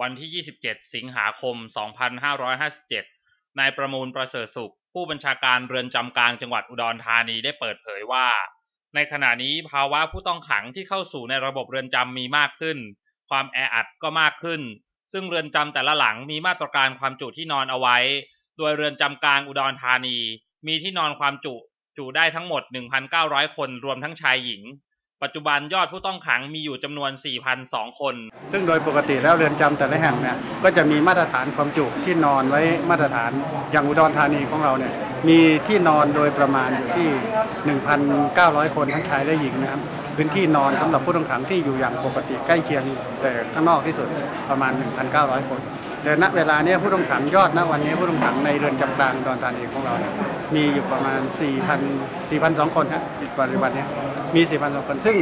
วันที่ 27 สิงหาคม 2557 นายประมูลประเสริฐสุข ผู้บัญชาการเรือนจำกลางจังหวัดอุดรธานีได้เปิดเผยว่า ในขณะนี้ภาวะผู้ต้องขังที่เข้าสู่ในระบบเรือนจำมีมากขึ้น ความแออัดก็มากขึ้น ซึ่งเรือนจำแต่ละหลังมีมาตรการความจุที่นอนเอาไว้ โดยเรือนจำกลางอุดรธานี มีที่นอนความจุจุได้ทั้งหมด 1,900 คนรวมทั้งชายหญิง ปัจจุบันยอดผู้ต้องขังมีอยู่จำนวน 4,002 คน ซึ่งโดยปกติแล้วเรือนจำแต่ละแห่งเนี่ยก็จะมีมาตรฐานความจุที่นอนไว้มาตรฐานอย่างอุดรธานีของเราเนี่ยมีที่นอนโดยประมาณอยู่ที่ 1,900 คนทั้งชายและหญิงนะครับ พื้นที่นอนสำหรับผู้ต้องขังที่อยู่อย่างปกติใกล้เคียงแต่ข้างนอกที่สุดประมาณ 1,900 คนแต่ณเวลาเนี้ผู้ต้องขังยอดณวันนี้ผู้ต้องขังในเรือนจำกลางดอุดรธานีของเรา มีอยู่ประมาณ 4,000 4,200คนครับปัจจุบันนี้มี4,200คน ซึ่ง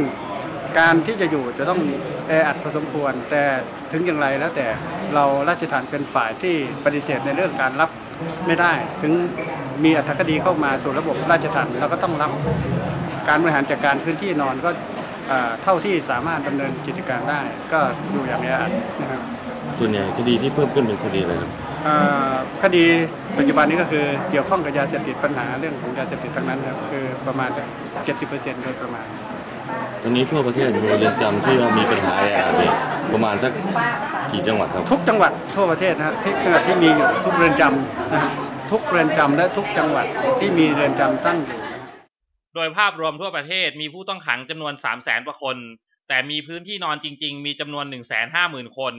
การที่จะอยู่จะต้องแออัดพอสมควร แต่ถึงอย่างไรแล้วแต่เราราชทานเป็นฝ่ายที่ปฏิเสธในเรื่องการรับไม่ได้ ถึงมีอัตคดีเข้ามาสู่ระบบราชทานเราก็ต้องรับ การบริหารจัดการพื้นที่นอนก็เอ่อเท่าที่สามารถดำเนินกิจการได้ ก็อยู่อย่างแออัดนะครับส่วนใหญ่คดีที่เพิ่มขึ้นเป็นคดีอะไรครับเอ่อคดีปัจจุบันนี้ก็คือเกี่ยวข้องกับยาเสพติดปัญหาเรื่องของยาเสพติดทั้งนั้นครับคือประมาณ 70%โดยประมาณ ตอนนี้ทั่วประเทศมีเรือนจำที่มีปัญหาแออัดเนี่ยประมาณสักกี่จังหวัดครับ ทุกจังหวัดทั่วประเทศนะครับที่ที่มีอยู่ทุกเรือนจำนะครับทุกเรือนจำและทุกจังหวัดที่มีเรือนจำตั้งอยู่ โดยภาพรวมทั่วประเทศมีผู้ต้องขังจำนวน 3 0 0แสนกว่าคน แต่มีพื้นที่นอนจริง ๆ มีจำนวน 1 5 0 0 0 0 คน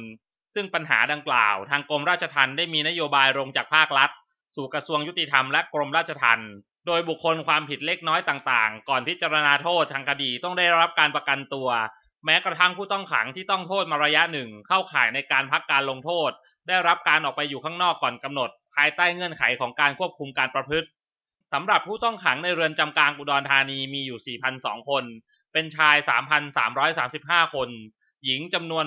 ซึ่งปัญหาดังกล่าว ทางกรมราชทัณฑ์ได้มีนโยบายลงจากภาครัฐ สู่กระทรวงยุติธรรมและกรมราชทัณฑ์โดยบุคคลความผิดเล็กน้อยต่างๆ ก่อนพิจารณาโทษทางคดีต้องได้รับการประกันตัว แม้กระทั่งผู้ต้องขังที่ต้องโทษมาระยะหนึ่งเข้าข่ายในการพักการลงโทษ ได้รับการออกไปอยู่ข้างนอกก่อนกำหนด ภายใต้เงื่อนไขของการควบคุมการประพฤติ สำหรับผู้ต้องขังในเรือนจำกลางอุดรธานีมีอยู่ 4,002 คน เป็นชาย 3,335 คน หญิงจำนวน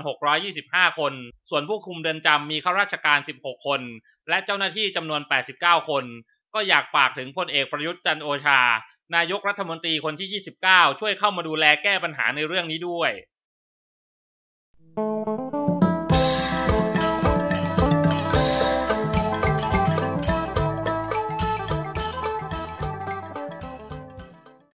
625 คน ส่วนผู้คุมเรือนจำมีข้าราชการ 16 คน และเจ้าหน้าที่จำนวน 89 คน ก็อยากฝากถึงพลเอกประยุทธ์จันโอชา นายกรัฐมนตรีคนที่ 29 ช่วยเข้ามาดูแลแก้ปัญหาในเรื่องนี้ด้วย